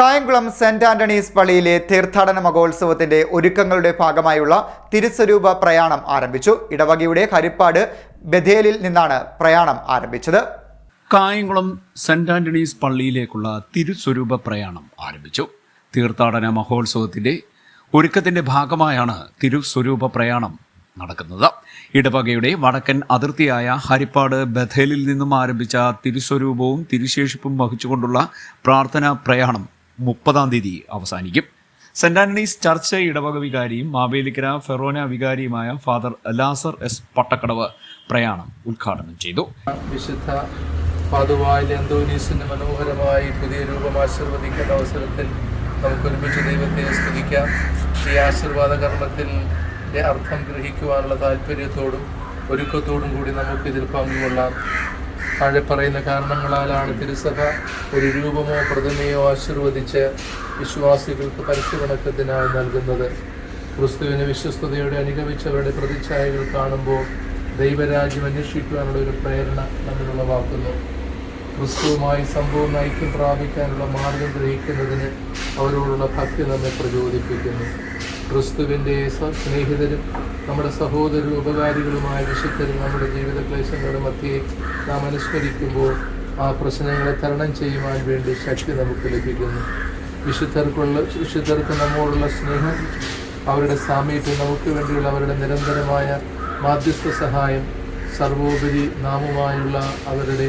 Kayamkulam saint Antony's പള്ളിയിലെ തീർത്ഥാടന മഹോത്സവത്തിന്റെ ഒരുക്കങ്ങളുടെ ഭാഗമായുള്ള തിരുസ്വരൂപ പ്രയാണം ആരംഭിച്ചു. ഇടവകയുടെ ഹരിപ്പാട് ബഥേലിൽ നിന്നാണ് പ്രയാണം ആരംഭിച്ചത്. കായംകുളം സെന്റ് ആന്റണീസ് പള്ളിയിലേക്കുള്ള തിരുസ്വരൂപ പ്രയാണം ആരംഭിച്ചു. തീർത്ഥാടന മഹോത്സവത്തിന്റെ ഒരുക്കത്തിന്റെ ഭാഗമായാണ് തിരുസ്വരൂപ പ്രയാണം നടക്കുന്നത്. ഇടവകയുടെ വടക്കൻ അതിർത്തിയായ ഹരിപ്പാട് ബഥേലിൽ നിന്നും ആരംഭിച്ച തിരുസ്വരൂപവും തിരുശേഷിപ്പും വഹിച്ചുകൊണ്ടുള്ള പ്രാർത്ഥനാ പ്രയാണം മുപ്പതാം തീയതി അവസാനിക്കും. സെന്റ് ആന്റണീസ് ചർച്ച് ഇടവക വികാരിയും മാവേലിക്കര ഫെറോന വികാരിയുമായ ഫാദർ ലാസർ എസ് പട്ടക്കടവ് പ്രയാണം ഉദ്ഘാടനം ചെയ്തു. വിശുദ്ധ പാതുവായിലെ അന്തോനീസിന്റെ മനോഹരമായി പുതിയ രൂപം ആശീർവദിക്കേണ്ട അവസരത്തിൽ നമുക്ക് ഒരുമിച്ച് ദൈവത്തെ സ്തുതിക്കാം. ഈ ആശീർവാദ കർമ്മത്തിൽ അർത്ഥം ഗ്രഹിക്കുവാനുള്ള താല്പര്യത്തോടും ഒരുക്കത്തോടും കൂടി നമുക്ക് ഇതിൽ പങ്കുകൊള്ളാം. താഴെ പറയുന്ന കാരണങ്ങളാലാണ് തിരുസഭ ഒരു രൂപമോ പ്രതിമയോ ആശീർവദിച്ച് വിശ്വാസികൾക്ക് പരസ്യവണക്കത്തിനായി നൽകുന്നത്. ക്രിസ്തുവിന് വിശ്വസ്തയോടെ അനുഗമിച്ചവരുടെ പ്രതിച്ഛായകൾ കാണുമ്പോൾ ദൈവരാജ്യം അന്വേഷിക്കുവാനുള്ള ഒരു പ്രേരണ നമ്മളുളവാക്കുന്നു ക്രിസ്തുവുമായി സമ്പൂർണ ഐക്യം പ്രാപിക്കാനുള്ള മാർഗം ഗ്രഹിക്കുന്നതിന് അവരോടുള്ള ഭക്തി നമ്മെ പ്രചോദിപ്പിക്കുന്നു. ക്രിസ്തുവിന്റെ സ്നേഹിതരും നമ്മുടെ സഹോദരരും ഉപകാരികളുമായ വിശുദ്ധരും നമ്മുടെ ജീവിത ക്ലേശങ്ങളുടെ മധ്യേ നാം അനുസ്മരിക്കുമ്പോൾ ആ പ്രശ്നങ്ങളെ തരണം ചെയ്യുവാൻ വേണ്ടി ശക്തി നമുക്ക് ലഭിക്കുന്നു. വിശുദ്ധർക്കുള്ള വിശുദ്ധർക്ക് നമ്മോടുള്ള സ്നേഹം അവരുടെ സാമീപ്യം നമുക്ക് വേണ്ടിയുള്ള അവരുടെ നിരന്തരമായ മാധ്യസ്ഥ സഹായം സർവോപരി നാമുമായുള്ള അവരുടെ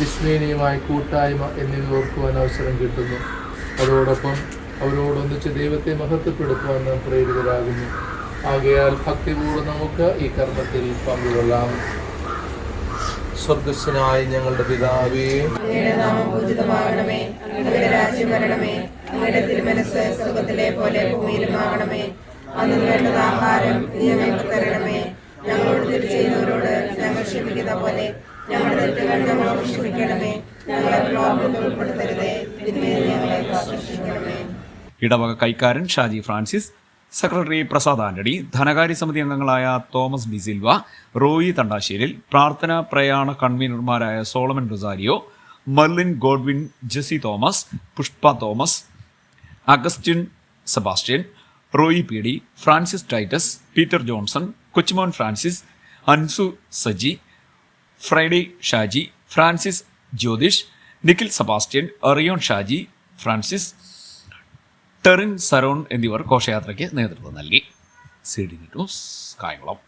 വിസ്മയനീയമായ കൂട്ടായ്മ എന്നിവ ഓർക്കുവാൻ അവസരം കിട്ടുന്നു. അതോടൊപ്പം അവരോടൊന്നിച്ച് ദൈവത്തെ മഹത്വപ്പെടുത്തുവാൻ നാം പ്രേരിതരാകുന്നു. ആകയാൽ ഭക്തിപൂർവം നമുക്ക് ഈ കർമ്മത്തിൽ പങ്കുകൊള്ളാം. സ്വർഗസ്വനായ ഞങ്ങളുടെ പിതാവേ സ്വർഗത്തിലെ പോലെ തരണമേ. പോലെ ഞങ്ങളുടെ തെറ്റുകൾ ഞങ്ങളെ ഉൾപ്പെടുത്തരുതേ. തിന്മയിൽ ഞങ്ങളെ കാത്തുരക്ഷിക്കണമേ ഇടവക കൈക്കാരൻ Shaji Francis secretary Prasad Antony ധനകാര്യ സമിതി അംഗങ്ങളായ Thomas D Silva Roy Thandasseril പ്രാർത്ഥനാ പ്രയാണ കൺവീനർമാരായ Solomon Rosario Merlin Godwin Jessy Thomas Pushpa Thomas Augustine Sebastian Roy P D Francis Titus Peter Johnson Kochumon Francis Ansu Saji Friday Shaji Francis Jyothish Nikhil Sebastian Riyon Shaji Francis Terin Saron എന്നിവർ ഘോഷയാത്രയ്ക്ക് നേതൃത്വം നൽകി. C D news Kayamkulam.